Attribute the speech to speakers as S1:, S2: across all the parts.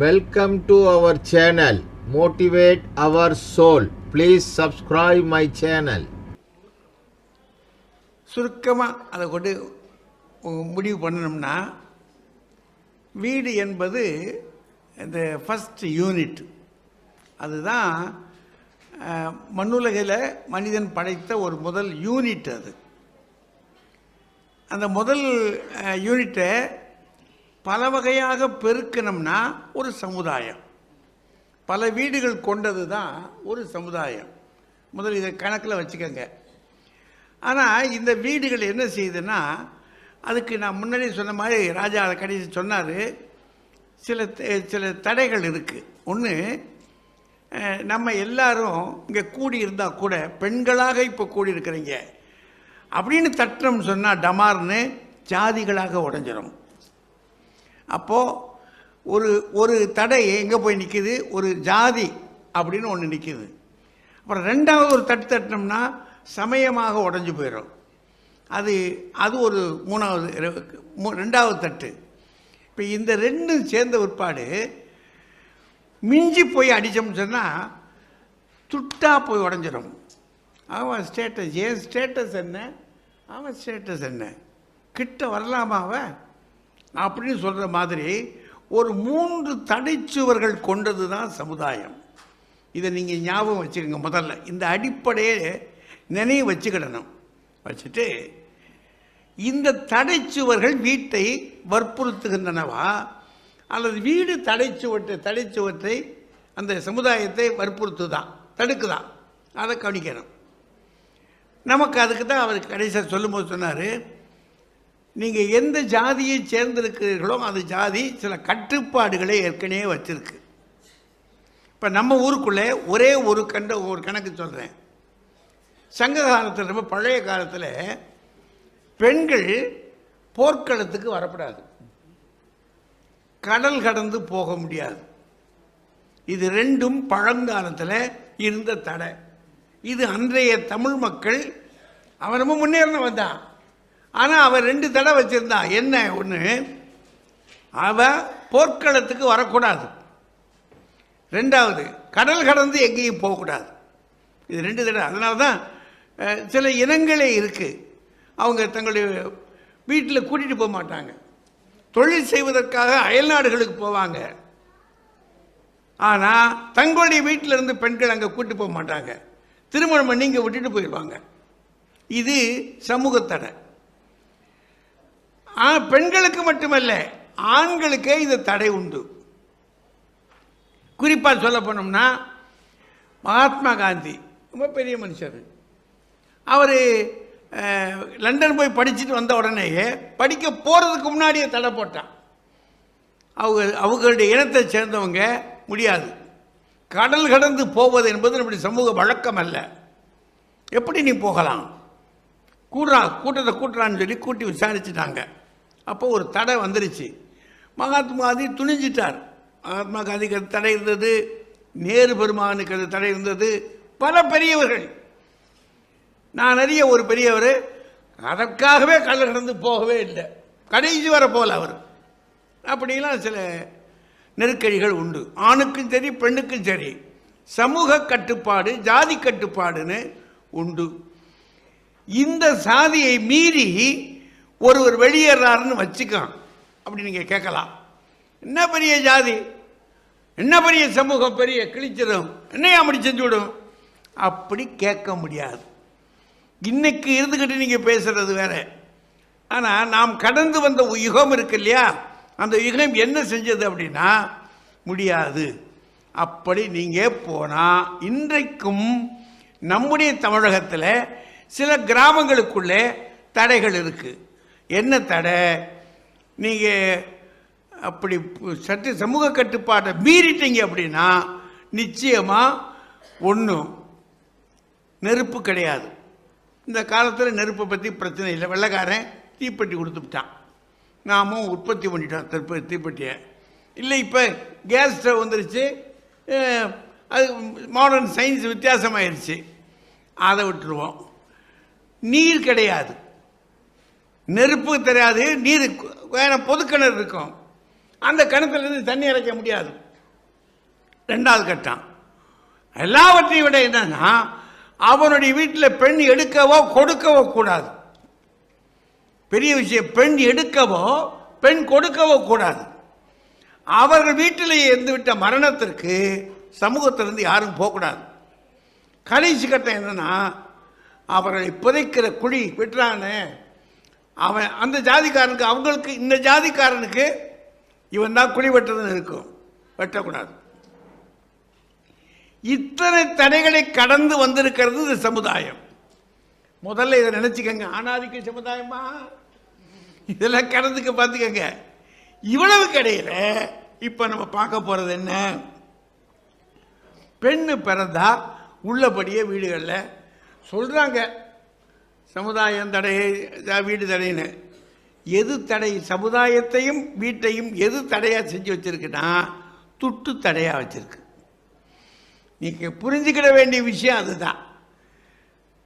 S1: Welcome to our channel motivate our soul please subscribe my channel
S2: சுருக்கமாக அதை கொண்டு முடிவு பண்ணணும்னா வீடு என்பது இந்த ஃபஸ்ட் யூனிட் அதுதான் மண்ணுலகில் மனிதன் படைத்த ஒரு முதல் யூனிட் அது. அந்த முதல் யூனிட்டை பல வகையாக பெருக்கணும்னா ஒரு சமுதாயம். பல வீடுகள் கொண்டது தான் ஒரு சமுதாயம். முதல் இதை கணக்கில் வச்சுக்கோங்க. ஆனால் இந்த வீடுகள் என்ன செய்யுதுன்னா அதுக்கு நான் முன்னாடி சொன்ன மாதிரி ராஜா அதை கடைசி சொன்னார். சில சில தடைகள் இருக்குது ஒன்று நம்ம எல்லாரும் இங்கே கூடி இருந்தால் கூட பெண்களாக இப்போ கூடி இருக்கிறீங்க. அப்படின்னு தட்டுறோம்னு சொன்னால் டமார்னு ஜாதிகளாக உடஞ்சிடும் அப்போது ஒரு ஒரு தடை எங்கே போய் நிற்கிது ஒரு ஜாதி அப்படின்னு ஒன்று நிற்கிது அப்புறம் ரெண்டாவது ஒரு தட்டு தட்டினோம்னா சமயமாக உடஞ்சி போயிடும் அது அது ஒரு மூணாவது ரெண்டாவது தட்டு. இப்போ இந்த ரெண்டும் சேர்ந்த பிற்பாடு மிஞ்சி போய் அடித்தோம்னு சொன்னால் துட்டாக போய் உடஞ்சிரும். அவன் ஸ்டேட்டஸ் ஏன் ஸ்டேட்டஸ் என்ன? அவன் ஸ்டேட்டஸ் என்ன? கிட்ட வரலாமா அவன்? அப்படின்னு சொல்கிற மாதிரி ஒரு மூன்று தடைச்சுவர்கள் கொண்டது தான் சமுதாயம். இதை நீங்கள் ஞாபகம் வச்சுக்கோங்க முதல்ல. இந்த அடிப்படையை நினைவு வச்சுக்கிடணும். வச்சுட்டு இந்த தடைச்சுவர்கள் வீட்டை வற்புறுத்துகின்றனவா? அல்லது வீடு தடைச்சுவற்றை தடைச்சுவற்றை அந்த சமுதாயத்தை வற்புறுத்துதான் தடுக்குதான் அதை கவனிக்கணும். நமக்கு அதுக்கு தான் அவர் கடைசியாக சொல்லும்போது சொன்னார் நீங்கள் எந்த ஜாதியை சேர்ந்திருக்கிறீர்களோ அந்த ஜாதி சில கட்டுப்பாடுகளை ஏற்கனவே வச்சுருக்கு. இப்போ நம்ம ஊருக்குள்ளே ஒரே ஒரு கண்ட ஒரு கணக்கு சொல்கிறேன் சங்க காலத்தில் ரொம்ப பழைய காலத்தில் பெண்கள் போர்க்களத்துக்கு வரக்கூடாது கடல் கடந்து போக முடியாது. இது ரெண்டும் பழங்காலத்தில் இருந்த தடை. இது அன்றைய தமிழ் மக்கள் அவன் ரொம்ப முன்னேறினவன் தான் ஆனால் அவன் ரெண்டு தடை வச்சுருந்தா. என்ன ஒன்று அவள் போர்க்களத்துக்கு வரக்கூடாது. ரெண்டாவது கடல் கடந்து எங்கேயும் போகக்கூடாது. இது ரெண்டு தடவை. அதனால தான் சில இனங்களே இருக்குது அவங்க தங்களுடைய வீட்டில் கூட்டிகிட்டு போக மாட்டாங்க. தொழில் செய்வதற்காக அயல்நாடுகளுக்கு போவாங்க. ஆனால் தங்களுடைய வீட்டில் இருந்து பெண்கள் அங்கே கூட்டிட்டு போக மாட்டாங்க. திருமணம் பண்ணி இங்கே விட்டுட்டு போயிடுவாங்க இது சமூக தடை பெண்களுக்கு மட்டுமல்ல ஆண்களுக்கே இது தடை உண்டு. குறிப்பாக சொல்ல போனோம்னா மகாத்மா காந்தி ரொம்ப பெரிய மனுஷர். அவர் லண்டன் போய் படிச்சுட்டு வந்த உடனேயே படிக்க போகிறதுக்கு முன்னாடியே தடை போட்டான். அவங்க அவங்களுடைய இனத்தை சேர்ந்தவங்க முடியாது. கடல் கடந்து போவது என்பது நம்முடைய சமூக வழக்கம் அல்ல. எப்படி நீ போகலாம்? கூடுறா கூட்டத்தை கூட்டுறான்னு சொல்லி கூட்டி விசாரிச்சுட்டாங்க. அப்போ ஒரு தடை வந்துருச்சு. மகாத்மா காந்தி துணிஞ்சிட்டார். மகாத்மா காந்திக்கு அது தடை இருந்தது. நேரு பெருமானுக்கு அது தடை இருந்தது. பல பெரியவர்கள். நான் அறிய ஒரு பெரியவர் அதற்காகவே கடல் கடந்து போகவே இல்லை. கடைசி வர போகல அவர். அப்படிலாம் சில நெருக்கடிகள் உண்டு. ஆணுக்கும் சரி பெண்ணுக்கும் சரி. சமூக கட்டுப்பாடு ஜாதி கட்டுப்பாடுன்னு உண்டு. இந்த சாதியை மீறி ஒருவர் வெளியேறாருன்னு வச்சுக்கான் அப்படி நீங்கள் கேட்கலாம். என்ன பெரிய ஜாதி? என்ன பெரிய சமூகம்? பெரிய கிழிச்சிடும் என்னையா அப்படி செஞ்சு விடும்? அப்படி கேட்க முடியாது. இன்னைக்கு இருந்துக்கிட்டு நீங்கள் பேசுறது வேற. ஆனால் நாம் கடந்து வந்த யுகம் இருக்கு இல்லையா? அந்த யுகம் என்ன செஞ்சது அப்படின்னா முடியாது. அப்படி நீங்கள் போனால் இன்றைக்கும் நம்முடைய தமிழகத்தில் சில கிராமங்களுக்குள்ளே தடைகள் இருக்குது என்ன தடை? நீங்கள் அப்படி சட்ட சமூக கட்டுப்பாட்டை மீறிட்டீங்க அப்படின்னா நிச்சயமாக ஒன்றும் நெருப்பு கிடையாது. இந்த காலத்தில் நெருப்பை பற்றி பிரச்சனை இல்லை. வெள்ளைக்காரன் தீப்பெட்டி கொடுத்துட்டான் நாமும் உற்பத்தி பண்ணிட்டோம் திருப்ப தீப்பெட்டியை. இல்லை இப்போ கேஸ் ஸ்டவ் வந்துருச்சு. அது மாடர்ன் சயின்ஸ் வித்தியாசமாயிருச்சு. அதை விட்டுருவோம். நீர் கிடையாது. நெருப்பு தெரியாது நீர் வேற பொது கிணறு இருக்கும். அந்த கிணத்துலேருந்து தண்ணி இறைக்க முடியாது. ரெண்டாவது கட்டம். எல்லாவற்றையும் விட என்னன்னா அவனுடைய வீட்டில் பெண் எடுக்கவோ கொடுக்கவோ கூடாது. பெரிய விஷயம் பெண் எடுக்கவோ பெண் கொடுக்கவோ கூடாது. அவர்கள் வீட்டிலேயே இருந்துவிட்ட மரணத்திற்கு சமூகத்திலிருந்து யாரும் போகக்கூடாது. கடைசி கட்டம் என்னன்னா அவர்களை புதைக்கிற குழி விட்டுறானே. அவன் அந்த ஜாதிக்காரனுக்கு அவங்களுக்கு இந்த ஜாதிக்காரனுக்கு இவன் தான் குழி வெட்டுறதுன்னு இருக்கும். வெட்டக்கூடாது. இத்தனை தடைகளை கடந்து வந்திருக்கிறது இந்த சமுதாயம். முதல்ல இதை நினைச்சுக்கங்க. ஆணாதிக்க சமுதாயமா? இதெல்லாம் கடந்துக்க பார்த்துக்கங்க. இவ்வளவு கிடையில இப்போ நம்ம பார்க்க போகிறது என்ன? பெண்ணு பிறந்தா உள்ளபடியே வீடுகளில் சொல்கிறாங்க சமுதாயம் தடை வீடு தடைன்னு. எது தடை? சமுதாயத்தையும் வீட்டையும் எது தடையாக செஞ்சு வச்சுருக்குன்னா துட்டு தடையாக வச்சுருக்கு. நீங்கள் புரிஞ்சுக்கிட வேண்டிய விஷயம் அதுதான்.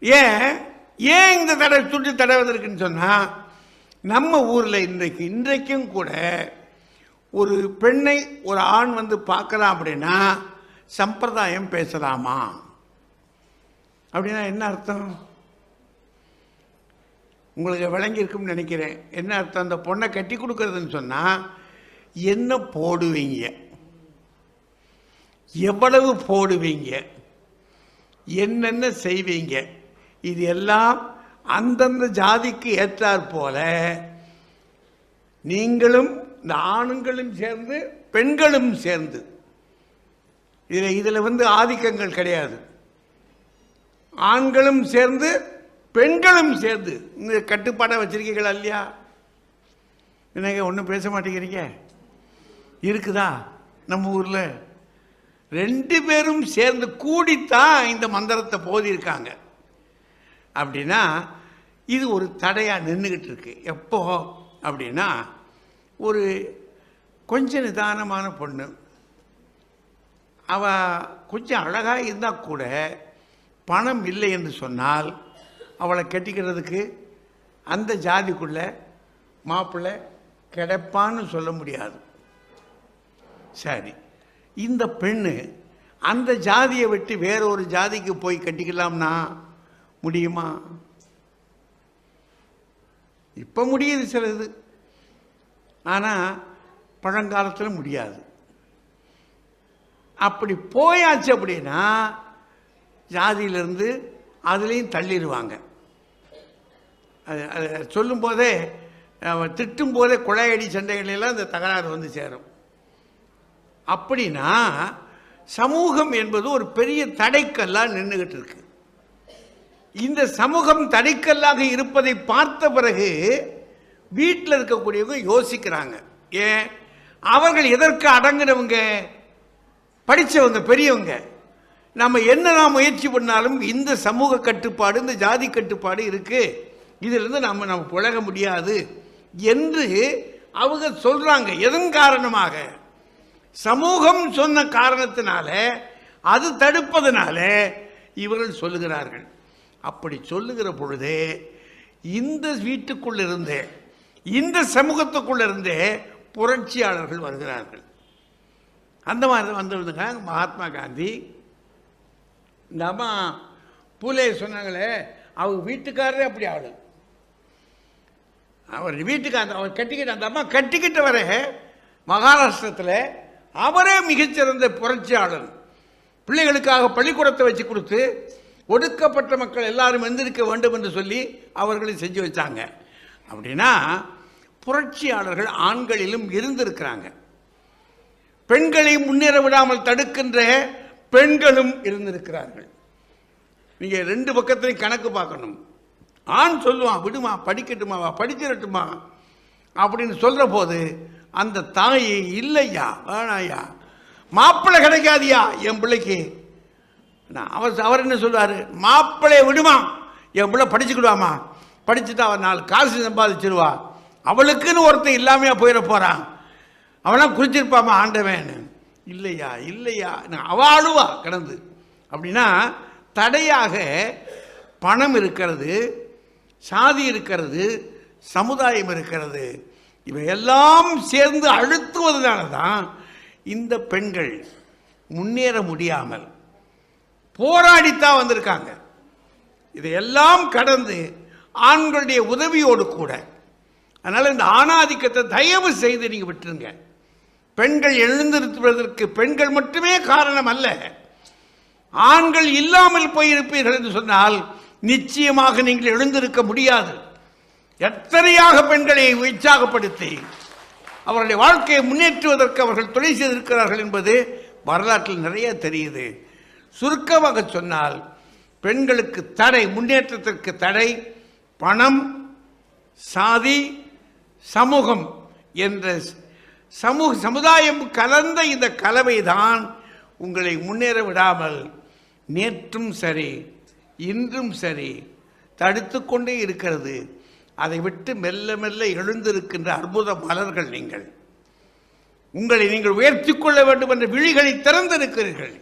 S2: ஏன்? ஏன் இந்த தடை துட்டு தடை வந்திருக்குன்னு சொன்னால் நம்ம ஊரில் இன்றைக்கு இன்றைக்கும் கூட ஒரு பெண்ணை ஒரு ஆண் வந்து பார்க்கலாம் அப்படின்னா சம்பிரதாயம் பேசலாமா? அப்படின்னா என்ன அர்த்தம்? உங்களுக்கு விளங்கியிருக்கும்னு நினைக்கிறேன். என்ன அர்த்தம்? அந்த பொண்ணை கட்டி கொடுக்கறதுன்னு சொன்னால் என்ன போடுவீங்க? எவ்வளவு போடுவீங்க? என்னென்ன செய்வீங்க? இது எல்லாம் அந்தந்த ஜாதிக்கு ஏற்றாற் போல நீங்களும் இந்த ஆணுங்களும் சேர்ந்து பெண்களும் சேர்ந்து. இதில் இதில் வந்து ஆதிக்கங்கள் கிடையாது. ஆண்களும் சேர்ந்து பெண்களும் சேர்ந்து. இந்த கட்டுப்பாடை வச்சிருக்கீங்களா இல்லையா? என்னங்க ஒன்றும் பேச மாட்டேங்கிறீங்க? இருக்குதா? நம்ம ஊரில் ரெண்டு பேரும் சேர்ந்து கூடித்தான் இந்த மந்திரத்தை போதியிருக்காங்க அப்படின்னா இது ஒரு தடையாக நின்றுக்கிட்டு இருக்கு. எப்போ? அப்படின்னா ஒரு கொஞ்சம் நிதானமான பொண்ணு. அவ கொஞ்சம் அழகாக இருந்தால் கூட பணம் இல்லை என்று சொன்னால் அவளை கட்டிக்கிறதுக்கு அந்த ஜாதிக்குள்ள மாப்பிள்ளை கிடைப்பான்னு சொல்ல முடியாது. சரி. இந்த பெண்ணு அந்த ஜாதியை விட்டு வேற ஒரு ஜாதிக்கு போய் கட்டிக்கலாம்னா முடியுமா? இப்போ முடியுது சிலது. ஆனால் பழங்காலத்தில் முடியாது. அப்படி போயாச்சு அப்படின்னா ஜாதியிலிருந்து அதுலேயும் தள்ளிடுவாங்க. அது அது சொல்லும்போதே அவன் திட்டும் போதே குழாயடி சண்டைகளெல்லாம் இந்த தகராறு வந்து சேரும். அப்படின்னா சமூகம் என்பது ஒரு பெரிய தடைக்கல்லாக நின்றுகிட்டு இருக்கு. இந்த சமூகம் தடைக்கல்லாக இருப்பதை பார்த்த பிறகு வீட்டில் இருக்கக்கூடியவங்க யோசிக்கிறாங்க. ஏன்? அவர்கள் எதற்கு அடங்குனவங்க? படித்தவங்க பெரியவங்க. நம்ம என்னதான் முயற்சி பண்ணாலும் இந்த சமூக கட்டுப்பாடு இந்த ஜாதி கட்டுப்பாடு இருக்குது இதிலிருந்து நம்ம நம்ம புழக முடியாது என்று அவங்க சொல்கிறாங்க எதன் காரணமாக? சமூகம் சொன்ன காரணத்தினால அது தடுப்பதனால இவர்கள் சொல்லுகிறார்கள். அப்படி சொல்லுகிற பொழுதே இந்த வீட்டுக்குள்ள இருந்தே இந்த சமூகத்துக்குள்ளிருந்தே புரட்சியாளர்கள் வருகிறார்கள். அந்த மாதிரி வந்திருந்தாங்க மகாத்மா காந்தி. இந்த அம்மா பூலே சொன்னாங்களே அவங்க வீட்டுக்காரரே அப்படி ஆளு அவர் வீட்டுக்கு அந்த அவர் கட்டிக்கிட்ட அந்த அம்மா கட்டிக்கிட்ட வர மகாராஷ்டிரத்தில் அவரே மிகச்சிறந்த புரட்சியாளர். பிள்ளைகளுக்காக பள்ளிக்கூடத்தை வச்சு கொடுத்து ஒடுக்கப்பட்ட மக்கள் எல்லாரும் எந்திருக்க வேண்டும் என்று சொல்லி அவர்களை செஞ்சு வச்சாங்க. அப்படின்னா புரட்சியாளர்கள் ஆண்களிலும் இருந்திருக்கிறாங்க. பெண்களை முன்னேற விடாமல் தடுக்கின்ற பெண்களும் இருந்திருக்கிறார்கள். நீங்கள் ரெண்டு பக்கத்திலையும் கணக்கு பார்க்கணும். ஆண் சொல்லுவான் விடுமா படிக்கட்டுமா வா படிச்சிடட்டுமா அப்படின்னு சொல்கிற போது அந்த தாய் இல்லையா வேணாயா? மாப்பிள்ளை கிடைக்காதியா? என் பிள்ளைக்கு. நான் அவர் அவர் என்ன சொல்லுவார்? மாப்பிள்ளையை விடுமா என் பிள்ளை படிச்சுக்கிடுவாமா? படிச்சுட்டு அவன் நாலு காசு சம்பாதிச்சிருவா. அவளுக்குன்னு ஒருத்தன் இல்லாமையா போயிட போகிறான் அவனாம் குறிச்சிருப்பாமா ஆண்டவன்? இல்லையா இல்லையா. நான் அவ அழுவா கிடந்து. அப்படின்னா தடையாக பணம் இருக்கிறது சாதி இருக்கிறது சமுதாயம் இருக்கிறது இவையெல்லாம் சேர்ந்து அழுத்துவதனால தான் இந்த பெண்கள் முன்னேற முடியாமல் போராடித்தான் வந்திருக்காங்க. இதையெல்லாம் கடந்து ஆண்களுடைய உதவியோடு கூட அதனால் இந்த ஆணாதிக்கத்தை தயவு செய்து நீங்கள் விட்டுருங்க. பெண்கள் எழுந்திருப்பதற்கு பெண்கள் மட்டுமே காரணம் அல்ல. ஆண்கள் இல்லாமல் போயிருப்பீர்கள் என்று சொன்னால் நிச்சயமாக நீங்கள் எழுந்திருக்க முடியாது. எத்தனையாக பெண்களை உற்சாகப்படுத்தி அவர்களுடைய வாழ்க்கையை முன்னேற்றுவதற்கு அவர்கள் துணை செய்திருக்கிறார்கள் என்பது வரலாற்றில் நிறைய தெரியுது. சுருக்கமாக சொன்னால் பெண்களுக்கு தடை முன்னேற்றத்திற்கு தடை பணம் சாதி சமூகம் என்ற சமூக சமுதாயம் கலந்த இந்த கலவைதான் உங்களை முன்னேற விடாமல் நேற்றும் சரி இன்றும் சரி தடுத்து கொண்டே இருக்கிறது. அதை விட்டு மெல்ல மெல்ல எழுந்திருக்கின்ற அற்புத மலர்கள் நீங்கள். உங்களை நீங்கள் உயர்த்திக் கொள்ள வேண்டும் என்ற விழிகளை திறந்திருக்கிறீர்கள்.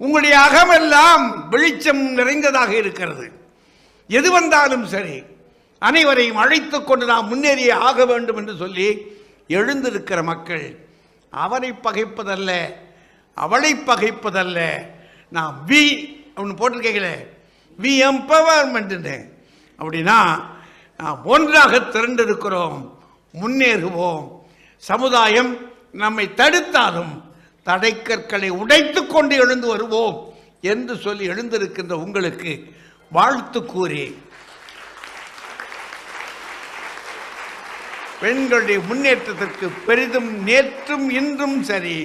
S2: உங்களுடைய அகமெல்லாம் வெளிச்சம் நிறைந்ததாக இருக்கிறது. எது வந்தாலும் சரி அனைவரையும் அழைத்து கொண்டு நாம் முன்னேறியே ஆக வேண்டும் என்று சொல்லி எழுந்திருக்கிற மக்கள் அவரை பகைப்பதல்ல அவளை பகைப்பதல்ல. நான் வி அப்படின்னு போட்டிருக்கீங்களே வி எம்பவர்மெண்ட்டுன்னு அப்படின்னா ஒன்றாக திரண்டிருக்கிறோம் முன்னேறுவோம். சமுதாயம் நம்மை தடுத்தாலும் தடைக்கற்களை உடைத்து கொண்டு எழுந்து வருவோம் என்று சொல்லி எழுந்திருக்கின்ற உங்களுக்கு வாழ்த்து கூறி. பெண்களுடைய முன்னேற்றத்திற்கு பெரிதும் நேற்றும் இன்றும் சரி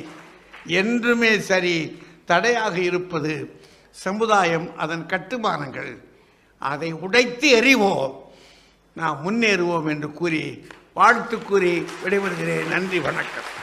S2: என்றுமே சரி தடையாக இருப்பது சமுதாயம் அதன் கட்டுமானங்கள். அதை உடைத்து எறிவோம். நாம் முன்னேறுவோம் என்று கூறி வாழ்த்து கூறி விடைபெறுகிறேன். நன்றி வணக்கம்.